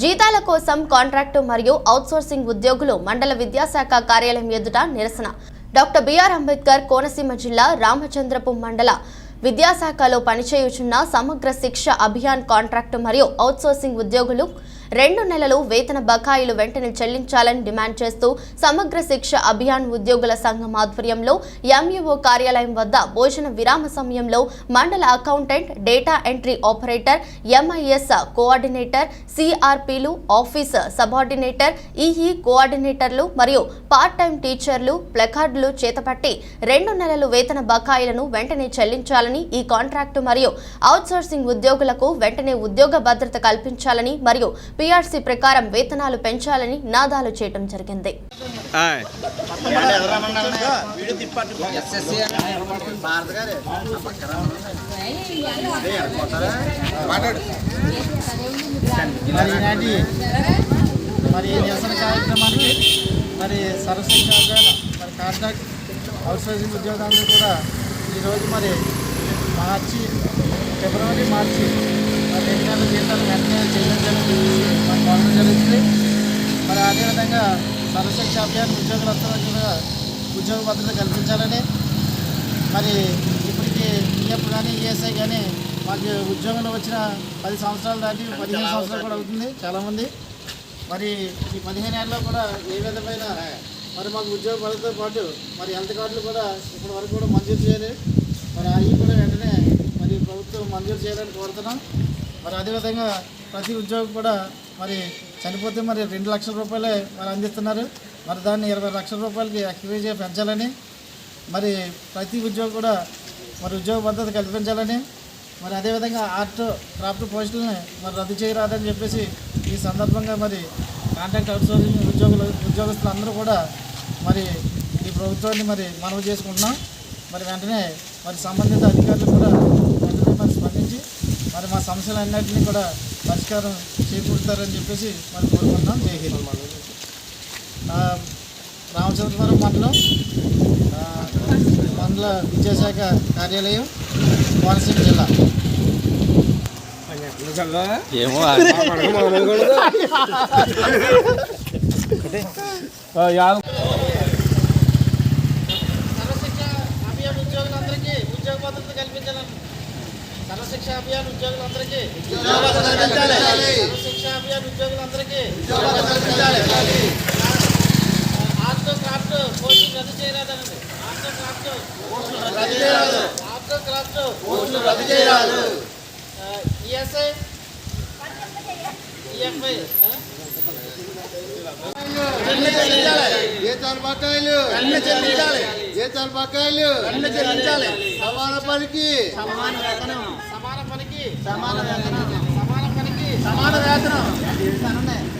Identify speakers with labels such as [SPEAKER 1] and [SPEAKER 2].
[SPEAKER 1] జీతాల కోసం కాంట్రాక్టు మరియు అవుట్సోర్సింగ్ ఉద్యోగులు మండల విద్యాశాఖ కార్యాలయం ఎదుట నిరసన. డాక్టర్ బిఆర్ అంబేద్కర్ కోనసీమ జిల్లా రామచంద్రపు మండల విద్యాశాఖలో పనిచేయుచున్న సమగ్ర శిక్ష అభియాన్ కాంట్రాక్టు మరియు అవుట్సోర్సింగ్ ఉద్యోగులు రెండు నెలలు వేతన బకాయిలు వెంటనే చెల్లించాలని డిమాండ్ చేస్తూ సమగ్ర శిక్ష అభియాన్ ఉద్యోగుల సంఘం ఆధ్వర్యంలో ఎంఈఓ కార్యాలయం వద్ద భోజన విరామ సమయంలో మండల accountant data entry operator MIS coordinator సిఆర్పిలు office subordinator EE కోఆర్డినేటర్లు మరియు పార్ట్ టైం టీచర్లు ప్లకార్డులు చేతపట్టి రెండు నెలలు వేతన బకాయిలను వెంటనే చెల్లించాలని ఈ కాంట్రాక్టు మరియు అవుట్సోర్సింగ్ ఉద్యోగులకు వెంటనే ఉద్యోగ భద్రత కల్పించాలని మరియు పీఆర్సీ ప్రకారం వేతనాలు పెంచాలని నాదాలు చేయడం జరిగింది.
[SPEAKER 2] మరి నిరసన కార్యక్రమానికి మరి సరస్వతి మరి కాంట్రాక్ట్ అవుట్సోర్సింగ్ ఉద్యోగాలు కూడా ఈరోజు మరి మార్చి ఫిబ్రవరి మార్చి మరి రెండు నెలల జీతాలు వెంటనే చెల్లించాలని చెప్పేసి మరి కోరడం జరుగుతుంది మరి అదేవిధంగా సరస్వతి అభియాన్ ఉద్యోగులందరూ కూడా ఉద్యోగ భద్రత కల్పించాలని. మరి ఇప్పటికి ఈఎఫ్ కానీ ఈఎస్ఐ కానీ మాకు ఉద్యోగంలో వచ్చిన పది సంవత్సరాలు దాటి పదిహేను సంవత్సరాలు కూడా అవుతుంది చాలామంది మరి ఈ పదిహేను ఏళ్ళలో కూడా ఏ విధమైన మరి మాకు ఉద్యోగ భద్రతతో పాటు మరి హెల్త్ కార్డులు కూడా ఇప్పటి వరకు కూడా మంజూరు చేయాలి మరి అవి కూడా వెంటనే మరి ప్రభుత్వం మంజూరు చేయాలని కోరుతున్నాం. మరి అదేవిధంగా ప్రతి ఉద్యోగి కూడా మరి చనిపోతే మరి రెండు లక్షల రూపాయలే మరి అందిస్తున్నారు. మరి దాన్ని ఇరవై లక్షల రూపాయలకి ఎక్స్క్రీజ్ పెంచాలని మరి ప్రతి ఉద్యోగి కూడా మరి ఉద్యోగ భద్రత కల్పించాలని మరి అదేవిధంగా ఆర్ట్ క్రాఫ్ట్ పోస్టులని మరి రద్దు చేయరాదని చెప్పేసి ఈ సందర్భంగా మరి కాంట్రాక్ట్ అవుట్సోర్సింగ్ ఉద్యోగులు ఉద్యోగస్తులు అందరూ కూడా మరి ఈ ప్రభుత్వాన్ని మరి మనవి చేసుకుంటున్నాం. మరి వెంటనే మరి సంబంధిత అధికారులు కూడా వెంటనే మరి స్పందించి మరి మా సమస్యలన్నింటినీ కూడా పరిష్కారం చేకూరుతారని చెప్పేసి మరి కోరుకుంటున్నాం. జై హింద్. ఆ, రామచంద్రపురం మండలం ఆ, మండల విద్యాశాఖ కార్యాలయం కోనసీమ జిల్లా.
[SPEAKER 3] ఏమో
[SPEAKER 2] సర్వశిక్ష అభియాన్ ఉద్యోగులందరికీ ఉద్యోగ భద్రత కల్పించాలని సర్వశిక్ష అభియాన్ ఉద్యోగులందరికీ సర్వశిక్ష అభియాన్ ఉద్యోగులందరికీ ఆర్ట్ క్రాఫ్ట్ పోస్టులు రద్దు చేయరాదనండి. ఆర్ట్ క్రాఫ్ట్ ఆర్ట్ క్రాఫ్ట్ పోస్టులు రద్దు చేయరాదు. ఈఎస్ఐ ఈఎఫ్ఐ
[SPEAKER 4] జీతాలు బకాయిలు అన్ని చెల్లించాలి. జీతాలు బకాయిలు అన్ని చెల్లించాలి. సమాన పనికి.
[SPEAKER 2] సమాన వేతనం. సమాన పనికి. సమాన వేతనం. సమాన పనికి. సమాన వేతనం.